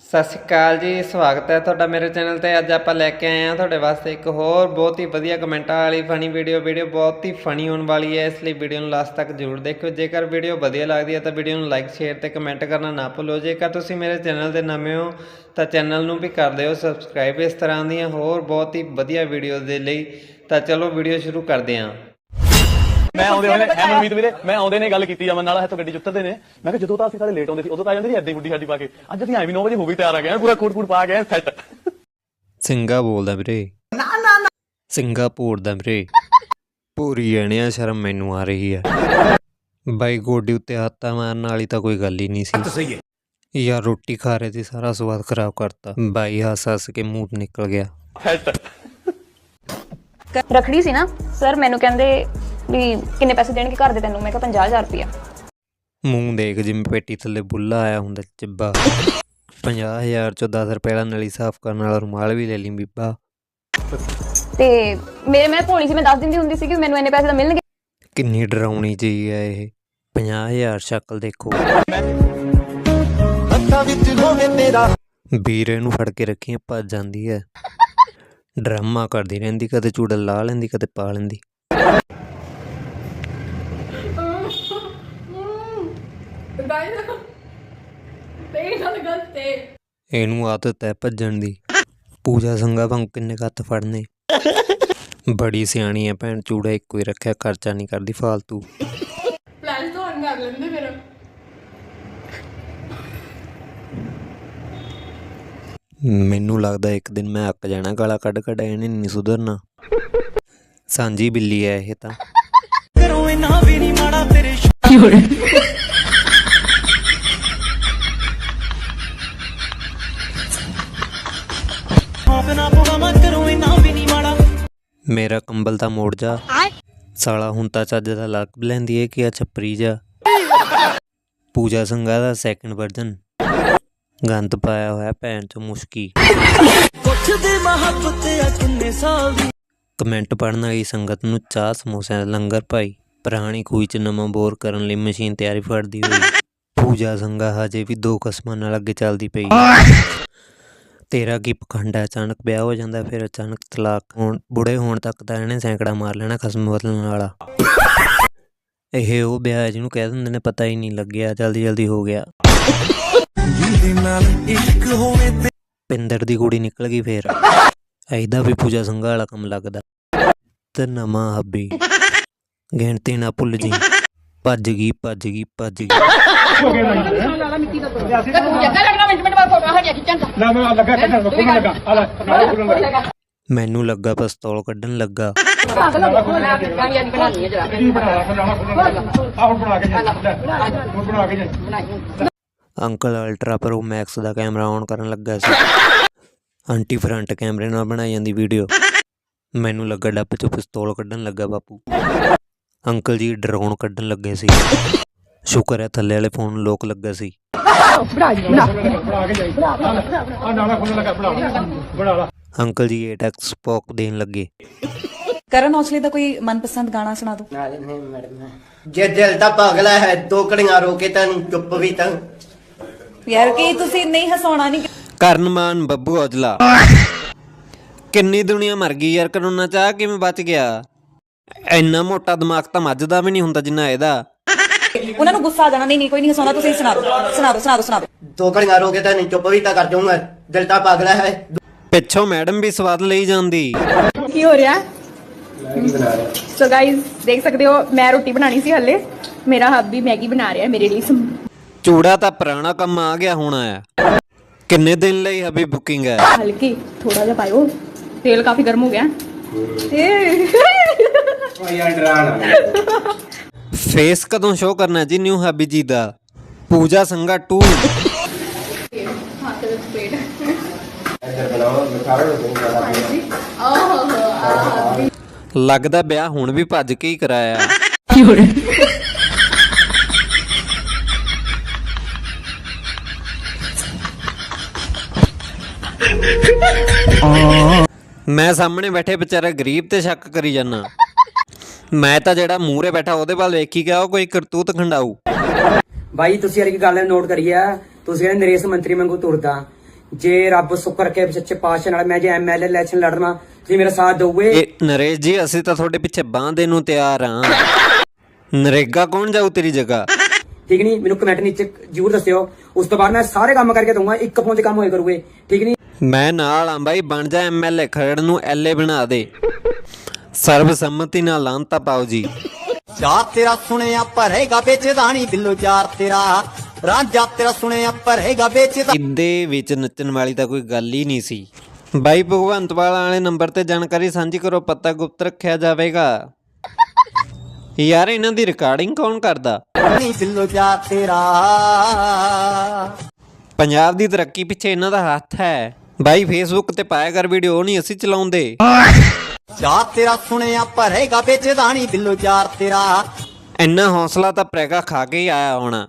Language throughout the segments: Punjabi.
ਸਤਿ ਸ਼੍ਰੀ ਅਕਾਲ ਜੀ, ਸਵਾਗਤ ਹੈ ਤੁਹਾਡਾ ਮੇਰੇ ਚੈਨਲ ਤੇ। ਅੱਜ ਆਪਾਂ ਲੈ ਕੇ ਆਏ ਹਾਂ ਤੁਹਾਡੇ ਵਾਸਤੇ ਇੱਕ ਹੋਰ ਬਹੁਤ ਹੀ ਵਧੀਆ ਕਮੈਂਟਾਂ ਵਾਲੀ ਫਨੀ ਵੀਡੀਓ ਵੀਡੀਓ ਬਹੁਤ ਹੀ ਫਨੀ ਹੋਣ ਵਾਲੀ ਹੈ, ਇਸ ਲਈ ਵੀਡੀਓ ਨੂੰ ਲਾਸਟ ਤੱਕ ਜ਼ਰੂਰ ਦੇਖਿਓ। ਜੇਕਰ ਵੀਡੀਓ ਵਧੀਆ ਲੱਗਦੀ ਹੈ ਤਾਂ ਵੀਡੀਓ ਨੂੰ ਲਾਈਕ ਸ਼ੇਅਰ ਤੇ ਕਮੈਂਟ ਕਰਨਾ ਨਾ ਭੁੱਲੋ। ਜੇਕਰ ਤੁਸੀਂ ਮੇਰੇ ਚੈਨਲ ਦੇ ਨਵੇਂ ਹੋ, ਤਾਂ ਚੈਨਲ ਨੂੰ ਵੀ ਕਰ ਦਿਓ ਸਬਸਕ੍ਰਾਈਬ ਇਸ ਤਰ੍ਹਾਂ ਦੀਆਂ ਹੋਰ ਬਹੁਤ ਹੀ ਵਧੀਆ ਵੀਡੀਓ ਦੇ ਲਈ। ਤਾਂ ਚਲੋ ਵੀਡੀਓ ਸ਼ੁਰੂ ਕਰਦੇ ਹਾਂ। ਮੈਂ ਆਉਂਦੇ ਹੋਏ ਐ ਮਨਮੀਤ ਵੀਰੇ ਮੈਂ ਆਉਂਦੇ ਨੇ ਗੱਲ ਕੀਤੀ ਅਮਨ ਨਾਲ ਇੱਥੋਂ ਗੱਡੀ 'ਚ ਉਤਰਦੇ ਨੇ। ਮੈਂ ਕਿਹਾ ਜਦੋਂ ਤਾਂ ਅਸੀਂ ਸਾਰੇ ਲੇਟ ਆਉਂਦੇ ਸੀ ਉਦੋਂ ਤਾਂ ਆ ਜਾਂਦੇ ਸੀ ਐਡੀ ਗੁੱਡੀ ਸਾਡੀ ਪਾ ਕੇ। ਅੱਜ ਅਸੀਂ ਐ ਵੀ 9 ਵਜੇ ਹੋ ਵੀ ਤਿਆਰ ਆ ਗਏ ਪੂਰਾ ਕੋਟ ਕੋਟ ਪਾ ਕੇ ਸੈੱਟ ਸਿੰਘਾ ਬੋਲਦਾ ਵੀਰੇ। ਨਾ ਨਾ ਨਾ। ਸਿੰਗਾਪੁਰ ਦਾ ਵੀਰੇ। ਪੂਰੀ ਐਣਿਆ ਸ਼ਰਮ ਮੈਨੂੰ ਆ ਰਹੀ ਹੈ ਬਾਈ ਗੋਡੀ ਉੱਤੇ ਹੱਥਾਂ ਮਾਰਨ ਵਾਲੀ ਤਾਂ ਕੋਈ ਗੱਲ ਹੀ ਨਹੀਂ ਸੀ। ਸਹੀ ਹੈ। ਯਾਰ ਰੋਟੀ ਖਾ ਰਹੇ ਤੇ ਸਾਰਾ ਸਵਾਦ ਖਰਾਬ ਕਰਤਾ। ਬਾਈ ਹੱਸ ਹੱਸ ਕੇ ਮੂੰਹ ਨਿਕਲ ਗਿਆ। ਸੈੱਟ ਰਖੜੀ ਸੀ ਨਾ ਸਰ ਮੈਨੂੰ ਕਹਿੰਦੇ ਵੀ ਕਿੰਨੇ ਪੈਸੇ ਦੇਣਗੇ ਘਰ ਦੇ ਤੈਨੂੰ? ਮੈਂ ਕਿਹਾ 50000 ਰੁਪਇਆ। ਮੂੰਹ ਦੇਖ ਜਿਵੇਂ ਪੇਟੀ ਥੱਲੇ ਬੁੱਲਾ ਆਇਆ ਹੁੰਦਾ ਚਿੱਬਾ। 50000 ਚੋਂ 10 ਰੁਪਏ ਦਾ ਨਲੀ ਸਾਫ਼ ਕਰਨ ਵਾਲਾ ਰੁਮਾਲ ਵੀ ਲੈ ਲਈ ਬੀਬਾ। ਤੇ ਮੇਰੇ ਮੈਂ ਭੋਲੀ ਸੀ ਮੈਂ ਦੱਸ ਦਿੰਦੀ ਹੁੰਦੀ ਸੀ ਕਿ ਮੈਨੂੰ ਇੰਨੇ ਪੈਸੇ ਤਾਂ ਮਿਲਣਗੇ। ਕਿੰਨੀ ਡਰਾਉਣੀ ਚੀਜ਼ ਹੈ ਇਹ। 50000 ਸ਼ਕਲ ਦੇਖੋ। ਵੀਰੇ ਨੂੰ ਫੜ ਕੇ ਰੱਖੀਆਂ ਭੱਜ ਜਾਂਦੀ ਹੈ। ਡਰਾਮਾ ਕਰਦੀ ਰਹਿੰਦੀ ਕਦੇ ਚੂੜਾ ਲਾ ਲੈਂਦੀ ਕਦੇ ਪਾ ਲੈਂਦੀ। ਇਹਨੂੰ ਆਦਤ ਹੈ ਭੱਜਣ ਦੀ। ਪੂਜਾ ਸੰਗਾ ਵਾਂਗ ਕਿੰਨੇ ਕੁ ਹੱਥ ਫੜਨੇ। ਬੜੀ ਸਿਆਣੀ ਹੈ ਭੈਣ ਚੂੜਾ ਇੱਕੋ ਹੀ ਰੱਖਿਆ ਖਰਚਾ ਨਹੀਂ ਕਰਦੀ ਫਾਲਤੂ। ਪਲਾਨ ਤਾਂ on ਕਰ ਲੈਂਦੇ ਫਿਰ। ਮੈਨੂੰ ਲੱਗਦਾ ਇੱਕ ਦਿਨ ਮੈਂ ਅੱਕ ਜਾਣਾ ਗਾਲਾਂ ਕੱਢ ਕੱਢ ਇਹਨੇ ਨਹੀਂ ਸੁਧਰਨਾ। ਸਾਂਝੀ ਬਿੱਲੀ ਹੈ ਇਹ ਤਾਂ। ਮੇਰਾ ਕੰਬਲ ਤਾਂ ਮੋੜ ਜਾ। ਸਾਲਾ ਹੁਣ ਤਾਂ ਚੱਜ ਦਾ ਲੱਗ ਲੈਂਦੀ ਏ ਕਿ ਆ ਛੱਪਰੀ ਜਾ। ਪੂਜਾ ਸੰਗਾ ਦਾ ਸੈਕੰਡ ਵਰਜ਼ਨ ਗੰਦ ਪਾਇਆ ਹੋਇਆ ਭੈਣ ਚ ਮੁਸ਼ਕੀ। ਕਮੈਂਟ ਪੜਨ ਵਾਲੀ ਸੰਗਤ ਨੂੰ ਚਾਹ ਸਮੋਸਿਆਂ ਦਾ ਲੰਗਰ ਭਾਈ ਪੁਰਾਣੀ ਖੂਹੀ ਚ ਨਵਾਂ ਬੋਰ ਕਰਨ ਲਈ ਮਸ਼ੀਨ ਤਿਆਰੀ ਫੜਦੀ ਹੋਈ। ਪੂਜਾ ਸੰਗਾ ਹਜੇ ਵੀ ਦੋ ਕਸਮਾਂ ਨਾਲ ਅੱਗੇ ਚੱਲਦੀ ਪਈ। ਤੇਰਾ ਕੀ ਪਖੰਡ ਹੈ? ਅਚਾਨਕ ਵਿਆਹ ਹੋ ਜਾਂਦਾ ਫਿਰ ਅਚਾਨਕ ਤਲਾਕ ਹੋਣ ਬੁੜੇ ਹੋਣ ਤੱਕ ਤਾਂ ਇਹਨੇ ਸੈਂਕੜਾ ਮਾਰ ਲੈਣਾ ਖਸਮ ਬਦਲਣ ਵਾਲਾ। ਇਹ ਉਹ ਵਿਆਹ ਹੈ ਜਿਹਨੂੰ ਕਹਿ ਦਿੰਦੇ ਨੇ ਪਤਾ ਹੀ ਨਹੀਂ ਲੱਗਿਆ ਜਲਦੀ ਜਲਦੀ ਹੋ ਗਿਆ। ਪਿੰਦਰ ਦੀ ਕੁੜੀ ਨਿਕਲ ਗਈ ਫੇਰ। ਐਦਾ ਵੀ ਪੂਜਾ ਸੰਘਾ ਵਾਲਾ ਕੰਮ ਲੱਗਦਾ। ਤੇ ਨਵਾਂ ਹੱਬੀ। ਗਿਣਤੀ ਨਾ ਭੁੱਲ ਜੀ। ਭੱਜ ਗਈ ਭੱਜ ਗਈ ਭੱਜ ਗਈ। ਮੈਨੂੰ ਲੱਗਾ ਪਿਸਤੌਲ ਕੱਢਣ ਲੱਗਾ। ਅੰਕਲ ਅਲਟਰਾ ਪ੍ਰੋ ਮੈਕਸ ਦਾ ਕੈਮਰਾ ਆਨ ਕਰਨ ਲੱਗਾ ਸੀ। ਆਂਟੀ ਫਰੰਟ ਕੈਮਰੇ ਨਾਲ ਬਣਾਈ ਜਾਂਦੀ ਵੀਡੀਓ। ਮੈਨੂੰ ਲੱਗਾ ਡੱਬ ਚੋਂ ਪਿਸਤੌਲ ਕੱਢਣ ਲੱਗਾ ਬਾਪੂ। ਅੰਕਲ ਜੀ ਡਰੋਨ ਕੱਢਣ ਲੱਗੇ ਸੀ। ਸ਼ੁਕਰ ਹੈ ਥੱਲੇ ਵਾਲੇ ਫੋਨ ਨੂੰ ਲੋਕ ਲੱਗਾ ਸੀ। ਅੰਕਲ ਜੀ 8x ਪੌਕ ਦੇਣ ਲੱਗੇ। ਕਰਨ ਔਜਲੇ ਦਾ ਕੋਈ ਮਨਪਸੰਦ ਗਾਣਾ ਸੁਣਾ ਦਿਓ। ਨਾਲੇ ਨਹੀਂ ਮੈਡਮ ਜੇ ਦਿਲ ਦਾ ਪਾਗਲਾ ਹੈ ਦੋ ਕੜੀਆਂ ਰੋਕੇ ਤਾਂ ਚੁੱਪ ਵੀ ਤਾਂ। ਯਾਰ ਕੀ ਤੁਸੀਂ ਨਹੀਂ ਹਸਾਉਣਾ ਨਹੀਂ ਕਰਨਮਾਨ ਬੱਬੂ ਔਜਲਾ। ਕਿੰਨੀ ਦੁਨੀਆ ਮਰ ਗਈ ਯਾਰ ਕਰੋਨਾ ਚਾਹ ਕਿਵੇਂ ਬਚ ਗਿਆ? ਇੰਨਾ ਮੋਟਾ ਦਿਮਾਗ ਤਾਂ ਮੱਝ ਦਾ ਵੀ ਨਹੀਂ ਹੁੰਦਾ ਜਿੰਨਾ ਇਹਦਾ। ਉਹਨਾਂ ਨੂੰ ਗੁੱਸਾ ਆ ਜਾਣਾ ਨਹੀਂ ਨਹੀਂ ਕੋਈ ਨਹੀਂ ਹਸਾਉਣਾ ਤੁਸੀਂ ਸੁਣਾ ਦਿਓ ਸੁਣਾ ਦਿਓ ਸੁਣਾ। ਦਿਓ ਸੁਣਾ ਦਿਓ ਦੋ ਕੜੀਆਂ ਰੋਕੇ ਤਾਂ ਚੁੱਪ ਵੀ ਤਾਂ ਕਰ ਜਾਊਂਗਾ ਦਿਲ ਤਾਂ ਪਾਗਲਾ ਹੈ ਪਿੱਛੋਂ ਮੈਡਮ ਵੀ ਸਵਾਦ ਲਈ ਜਾਂਦੀ। ਕੀ ਹੋ ਰਿਹਾ? ਸੋ ਗਾਇਜ਼ ਦੇਖ ਸਕਦੇ ਹੋ ਮੈਂ ਰੋਟੀ ਬਣਾਣੀ ਸੀ ਹੱਲੇ। ਮੇਰਾ ਹੱਬੀ ਮੈਗੀ ਬਣਾ ਰਿਹਾ ਮੇਰੇ ਲਈ। ਚੂੜਾ ਤਾਂ ਪੁਰਾਣਾ ਕੰਮ ਆ ਗਿਆ ਹੋਣਾ ਹੈ ਕਿੰਨੇ ਦਿਨ ਲਈ ਹਬੀ ਬੁਕਿੰਗ ਹੈ? ਹਲਕੀ ਥੋੜਾ ਜਿਹਾ ਪਾਇਓ। ਤੇਲ ਕਾਫੀ ਗਰਮ ਹੋ ਗਿਆ। ਏ ਫੇਸ ਕਦੋਂ ਸ਼ੋ ਕਰਨਾ ਜੀ ਨਿਊ ਹਬੀ ਜੀ ਦਾ? ਪੂਜਾ ਸੰਗਾ 2 ਲੱਗਦਾ ਵਿਆਹ ਹੁਣ ਵੀ ਭੱਜ ਕੇ ਹੀ ਕਰਾਇਆ। ਮੈਂ ਸਾਹਮਣੇ ਬੈਠੇ ਵਿਚਾਰਾ ਗਰੀਬ ਤੇ ਸ਼ੱਕ ਕਰੀ ਜਾਨਾ। ਮੈਂ ਤਾਂ ਜਿਹੜਾ ਮੂਹਰੇ ਬੈਠਾ ਉਹਦੇ ਵੱਲ ਵੇਖੀ ਗਿਆ ਉਹ ਕੋਈ ਕਰਤੂਤ ਖੰਡਾਊ। ਬਾਈ ਤੁਸੀਂ ਯਾਰ ਇੱਕ ਗੱਲ ਨੋਟ ਕਰੀ ਆ। ਤੁਸੀਂ ਕਹਿੰਦੇ ਨਰੇਸ਼ ਮੰਤਰੀ ਵਾਂਗੂ ਤੁਰਦਾ। ਜੇ ਰੱਬ ਸੁੱਖ ਰੱਖੇ ਸੱਚੇ ਪਾਤਸ਼ਾਹ ਨਾਲ ਮੈਂ ਜੇ ਐਮਐਲਏ ਇਲੈਕਸ਼ਨ ਲੜਨਾ ਤੁਸੀਂ ਮੇਰਾ ਸਾਥ ਇਹ ਨਰੇਸ਼ ਜੀ ਅਸੀਂ ਤਾਂ ਤੁਹਾਡੇ ਪਿੱਛੇ ਬਾਂਹ ਦੇਣ ਨੂੰ ਤਿਆਰ ਹਾਂ ਨਰੇਗਾ ਕੌਣ ਜਾਊ ਤੇਰੀ ਜਗ੍ਹਾ? ਠੀਕ ਨਹੀਂ ਮੈਨੂੰ ਕਮੈਂਟ ਨੀਚੇ ਜਰੂਰ ਦੱਸਿਓ। ਉਸ ਤੋਂ ਬਾਅਦ ਮੈਂ ਸਾਰੇ ਕੰਮ ਕਰਕੇ ਦਊਂਗਾ ਇੱਕ ਫੋਨ 'ਚ ਕੰਮ ਹੋਏ ਕਰੂਗੇ। ਠੀਕ ਨਹੀਂ ਮੈਂ ਨਾਲ ਆਂ ਬਾਈ ਬਣ ਜਾ ਐਮਐਲਏ ਖਰੜ ਨੂੰ ਐਲਏ ਬਣਾ ਦੇ। ਸਰਬਸੰਮਤੀ ਨਾਲ ਲਾਂਤਾ ਪਾਓ ਜੀ। ਚਾਰ ਤੇਰਾ ਸੁਣਿਆ ਭਰੇਗਾ ਵੇਚਦਾਣੀ ਬਿੱਲੋ ਚਾਰ ਤੇਰਾ। ਰਾਂਝਾ ਤੇਰਾ ਸੁਣਿਆ ਭਰੇਗਾ ਵੇਚਦਾ ਇਹਦੇ ਵਿੱਚ ਨੱਚਣ ਵਾਲੀ ਤਾਂ ਕੋਈ ਗੱਲ ਹੀ ਨਹੀਂ ਸੀ। ਬਾਈ ਭਗਵੰਤ ਵਾਲਾ ਵਾਲੇ ਨੰਬਰ ਤੇ ਜਾਣਕਾਰੀ ਸਾਂਝੀ ਕਰੋ ਪਤਾ ਗੁਪਤ ਰੱਖਿਆ ਜਾਵੇਗਾ। ਯਾਰ ਇਹਨਾਂ ਦੀ ਰਿਕਾਰਡਿੰਗ ਕੌਣ ਕਰਦਾ? ਨੀ ਬਿੱਲੋ ਚਾਰ ਤੇਰਾ। ਪੰਜਾਬ ਦੀ ਤਰੱਕੀ ਪਿੱਛੇ ਇਹਨਾਂ ਦਾ ਹੱਥ ਹੈ। ਬਾਈ ਫੇਸਬੁੱਕ ਤੇ ਪਾਇਆ ਕਰ ਵੀਡੀਓ ਨਹੀਂ ਅਸੀਂ ਚਲਾਉਂਦੇ। ਜਾ ਤੇਰਾ ਸੁਣਿਆ ਭਰੇਗਾ ਵਿੱਚ ਦਾਣੀ ਦਿਲੋਂ ਯਾਰ ਤੇਰਾ। ਇੰਨਾ ਹੌਸਲਾ ਤਾਂ ਪ੍ਰੈਗਾ ਖਾ ਕੇ ਹੀ ਆਇਆ ਹੋਣਾ।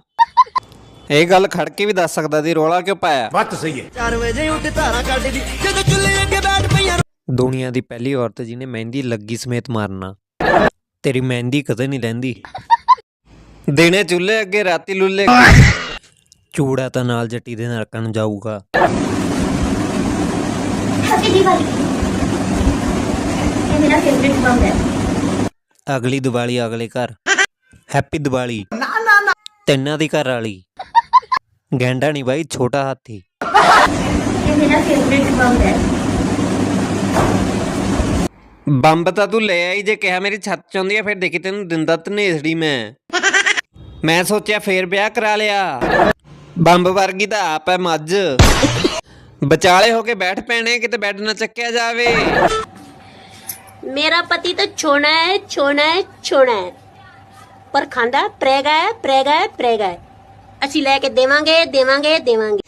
ਇਹ ਗੱਲ ਖੜ ਕੇ ਵੀ ਦੱਸ ਸਕਦਾ ਸੀ ਰੋਲਾ ਕਿਉਂ ਪਾਇਆ? ਬੱਤ ਸਹੀ ਹੈ। 4 ਵਜੇ ਉੱਠ ਧਾਰਾ ਕੱਢਦੀ ਜਦੋਂ ਚੁੱਲ੍ਹੇ ਅੱਗੇ ਬੈਠ ਪਈਆਂ। ਦੁਨੀਆ ਦੀ ਪਹਿਲੀ ਔਰਤ ਜਿਹਨੇ ਮਹਿੰਦੀ ਲੱਗੀ ਸਮੇਤ ਮਾਰਨਾ। ਤੇਰੀ ਮਹਿੰਦੀ ਕਦੇ ਨਹੀਂ ਲੈਂਦੀ ਦਿਨੇ ਚੁੱਲ੍ਹੇ ਅੱਗੇ ਰਾਤੀ ਲੁੱਲੇ ਚੂੜਾ ਤਾਂ ਨਾਲ ਜੱਟੀ ਦੇ ਨਰਕਾਂ ਨੂੰ ਜਾਊਗਾ। ਹੈਪੀ ਦੀਵਾਲੀ ਅਗਲੀ ਦੀਵਾਲੀ ਅਗਲੇ ਘਰ। ਹੈਪੀ ਦੀਵਾਲੀ। ਨਾ ਨਾ ਨਾ। ਤਿੰਨਾਂ ਦੀ ਘਰ ਵਾਲੀ। ਗੈਂਡਾ ਨਹੀਂ ਬਾਈ ਛੋਟਾ ਹਾਥੀ। ਬੰਬ ਤਾਂ ਤੂੰ ਲੈ ਆਈ ਜੇ ਕਿਹਾ ਮੇਰੀ ਛੱਤ ਚ ਆਉਂਦੀ ਆ ਫਿਰ ਦੇਖੀ ਤੈਨੂੰ ਦਿੰਦਾ ਧਨੇਸੜੀ ਮੈਂ। ਮੈਂ ਸੋਚਿਆ ਫੇਰ ਵਿਆਹ ਕਰਾ ਲਿਆ। ਬੰਬ ਵਰਗੀ ਤਾਂ ਆਪ ਹੈ ਮੱਝ। ਬਚਾਲੇ ਹੋ ਕੇ ਬੈਠ ਪੈਣੇ ਕਿਤੇ ਬੈੱਡ ਨਾ ਚੱਕਿਆ ਜਾਵੇ। ਮੇਰਾ ਪਤੀ ਤਾਂ ਛੋਣਾ ਹੈ ਛੋਣਾ ਹੈ ਛੋਣਾ ਹੈ ਪਰ ਖਾਂਦਾ ਪ੍ਰੇਗਾ ਹੈ ਪ੍ਰੇਗਾ ਹੈ ਪ੍ਰੇਗਾ ਹੈ ਅਸੀਂ ਲੈ ਕੇ ਦੇਵਾਂਗੇ ਦੇਵਾਂਗੇ ਦੇਵਾਂਗੇ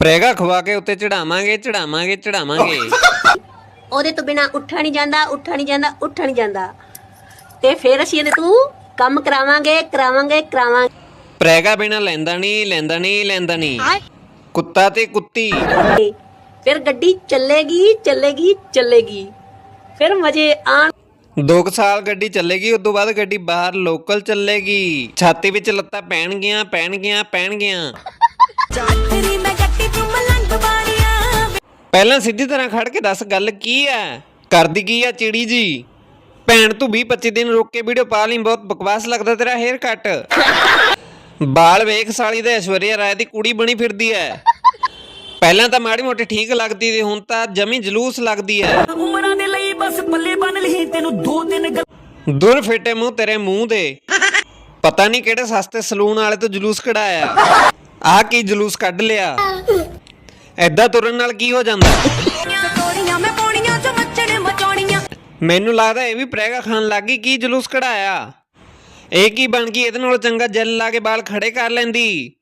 ਪ੍ਰੇਗਾ ਖਵਾ ਕੇ ਉੱਤੇ ਚੜਾਵਾਂਗੇ ਚੜਾਵਾਂਗੇ ਚੜਾਵਾਂਗੇ ਉਹਦੇ ਤੋਂ ਬਿਨਾ ਉੱਠਾ ਨਹੀਂ ਜਾਂਦਾ ਉੱਠਾ ਨਹੀਂ ਜਾਂਦਾ ਉੱਠਾ ਨਹੀਂ ਜਾਂਦਾ ਤੇ ਫਿਰ ਅਸੀਂ ਇਹਦੇ ਤੋਂ ਕੰਮ ਕਰਾਵਾਂਗੇ ਕਰਾਵਾਂਗੇ ਕਰਾਵਾਂਗੇ ਪ੍ਰੇਗਾ ਬਿਨਾ ਲੈਂਦਾ ਨਹੀਂ ਲੈਂਦਾ ਨਹੀਂ ਲੈਂਦਾ ਨਹੀਂ ਕੁੱਤਾ ਤੇ ਕੁੱਤੀ ਫਿਰ ਗੱਡੀ ਚੱਲੇਗੀ ਚੱਲੇਗੀ ਚੱਲੇਗੀ ਫਿਰ ਮਜ਼ੇ ਆਣ ਦੋ ਕੁ ਸਾਲ ਗੱਡੀ ਚੱਲੇਗੀ ਉਸ ਤੋਂ ਬਾਅਦ ਗੱਡੀ ਬਾਹਰ ਲੋਕਲ ਚੱਲੇਗੀ। ਛਾਤੀ ਵਿੱਚ ਲੱਤਾਂ ਪੈਣਗੀਆਂ ਪੈਣਗੀਆਂ ਪੈਣਗੀਆਂ। ਪਹਿਲਾਂ ਸਿੱਧੀ ਤਰ੍ਹਾਂ ਖੜ ਕੇ ਦੱਸ ਗੱਲ ਕੀ ਹੈ ਕਰਦੀ ਕੀ ਆ ਚਿੜੀ ਜੀ? ਭੈਣ ਤੂੰ 20 25 ਦਿਨ ਰੁਕ ਕੇ ਵੀਡੀਓ ਪਾ ਲਈ ਬਹੁਤ ਬਕਵਾਸ ਲੱਗਦਾ ਤੇਰਾ ਹੇਅਰ ਕੱਟ ਬਾਲ ਵੇਖ ਸਾਲੀ ਦੇ ਐਸ਼ਵਰਿਆ ਰਾਏ ਦੀ ਕੁੜੀ ਬਣੀ ਫਿਰਦੀ ਐ। ਪਹਿਲਾਂ ਤਾਂ ਮਾੜੀ ਮੋਟੀ ਠੀਕ ਲੱਗਦੀ ਸੀ ਹੁਣ ਤਾਂ ਜਮੀ ਜਲੂਸ ਲੱਗਦੀ ਐ। ਉਮਰਾਂ ਦੇ ਲਈ ਬਸ ਪੱਲੇ ਬੰਨ ਲਈ ਤੈਨੂੰ ਦੋ ਦਿਨ ਦੁਰ ਫਿੱਟੇ ਮੂੰਹ ਤੇਰੇ ਮੂੰਹ ਦੇ। ਪਤਾ ਨਹੀਂ ਕਿਹੜੇ ਸਸਤੇ ਸਲੂਨ ਵਾਲੇ ਤੋਂ ਜਲੂਸ ਕਢਾਇਆ। ਆਹ ਕੀ ਜਲੂਸ ਕੱਢ ਲਿਆ? ਐਦਾਂ ਤੁਰਨ ਨਾਲ ਕੀ ਹੋ ਜਾਂਦਾ? ਮੈਨੂੰ ਲੱਗਦਾ ਇਹ ਵੀ ਪ੍ਰੈਗਾ ਖਾਣ ਲੱਗ ਗਈ ਕੀ ਜਲੂਸ ਕਢਾਇਆ। ਇਹ ਕੀ ਬਣ ਗਈ? ਇਹਦੇ ਨਾਲ ਚੰਗਾ ਜੈਲ ਲਾ ਕੇ ਵਾਲ ਖੜੇ ਕਰ ਲੈਂਦੀ।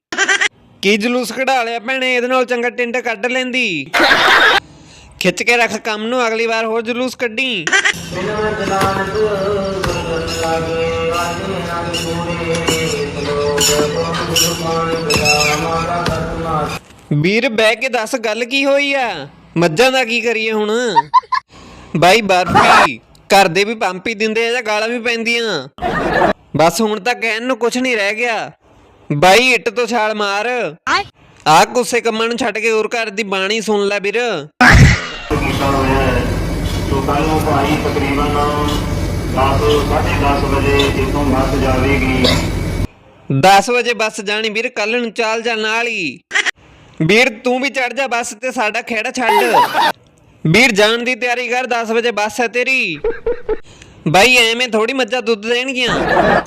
ਕੀ ਜਲੂਸ ਕਢਾ ਲਿਆ ਭੈਣੇ? ਇਹਦੇ ਨਾਲ ਚੰਗਾ ਟਿੰਡ ਕੱਢ ਲੈਂਦੀ। ਖਿੱਚ ਕੇ ਰੱਖ ਕੰਮ ਨੂੰ ਅਗਲੀ ਵਾਰ ਹੋਰ ਜਲੂਸ ਕੱਢੀ। ਵੀਰ ਬਹਿ ਕੇ ਦੱਸ ਗੱਲ ਕੀ ਹੋਈ ਆ? ਮੱਝਾਂ ਦਾ ਕੀ ਕਰੀਏ ਹੁਣ? ਬਾਈ ਬਰਫੀ। ਘਰ ਦੇ ਵੀ ਪੰਪ ਹੀ ਦਿੰਦੇ ਆ ਜਾਂ ਗਾਲਾਂ ਵੀ ਪੈਂਦੀਆਂ? ਬਸ ਹੁਣ ਤਾਂ ਕਹਿਣ ਨੂੰ ਕੁਝ ਨਹੀਂ ਰਹਿ ਗਿਆ। ਬਾਈ ਇੱਟ ਤੋਂ ਛਾਲ ਮਾਰ। ਆਹ ਗੁੱਸੇ ਕੰਮਾਂ ਨੂੰ ਛੱਡ ਕੇ ਹੋਰ ਘਰ ਦੀ ਬਾਣੀ ਸੁਣ ਲੈ ਵੀਰ। ਕੀਤਾ ਹੋਇਆ ਹੈ। ਸੋ ਕੱਲ ਨੂੰ ਭਾਈ ਤਕਰੀਬਨ 10 10:30 ਵਜੇ ਇੱਥੋਂ ਬੱਸ ਜਾਵੇਗੀ। 10 ਵਜੇ ਬੱਸ ਜਾਣੀ ਵੀਰ ਕੱਲ ਨੂੰ ਚੱਲ ਜਾ ਨਾਲ ਹੀ। ਵੀਰ, ਤੂੰ ਵੀ ਚੜ ਜਾ ਬੱਸ ਤੇ, ਸਾਡਾ ਖੇੜਾ ਛੱਡ। ਵੀਰ, ਜਾਣ ਦੀ ਤਿਆਰੀ ਕਰ 10 ਵਜੇ ਬੱਸ ਹੈ ਤੇਰੀ। ਬਾਈ, ਐਵੇਂ ਥੋੜੀ ਮੱਝਾਂ ਦੁੱਧ ਦੇਣਗੀਆਂ।